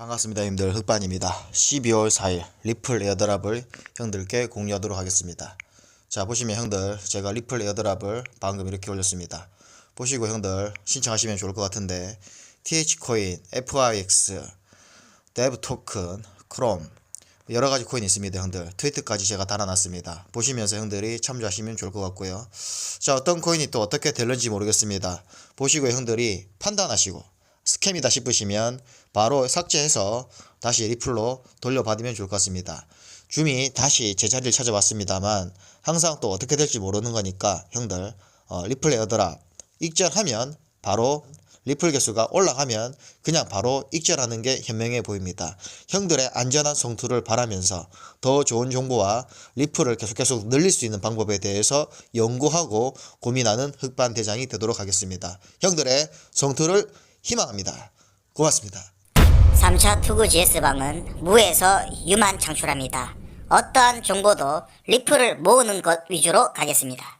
반갑습니다. 형들 흑반입니다. 12월 4일 리플 에어드랍을 형들께 공유하도록 하겠습니다. 자 보시면 형들 제가 리플 에어드랍을 방금 이렇게 올렸습니다. 보시고 형들 신청하시면 좋을 것 같은데 TH코인, FIX, 데브토큰, 크롬 여러가지 코인 있습니다 형들. 트위트까지 제가 달아놨습니다. 보시면서 형들이 참조하시면 좋을 것 같고요. 자 어떤 코인이 또 어떻게 될는지 모르겠습니다. 보시고 형들이 판단하시고 스캠이다 싶으시면 바로 삭제해서 다시 리플로 돌려받으면 좋을 것 같습니다 줌이 다시 제자리를 찾아왔습니다만 항상 또 어떻게 될지 모르는 거니까 형들 어, 리플 에어드랍 익절하면 바로 리플 개수가 올라가면 그냥 바로 익절하는 게 현명해 보입니다. 형들의 안전한 성투를 바라면서 더 좋은 정보와 리플을 계속 계속 늘릴 수 있는 방법에 대해서 연구하고 고민하는 흑반 대장이 되도록 하겠습니다. 형들의 성투를 희망합니다. 고맙습니다. 3차 투구 GS방은 무에서 유만 창출합니다. 어떠한 정보도 리플을 모으는 것 위주로 가겠습니다.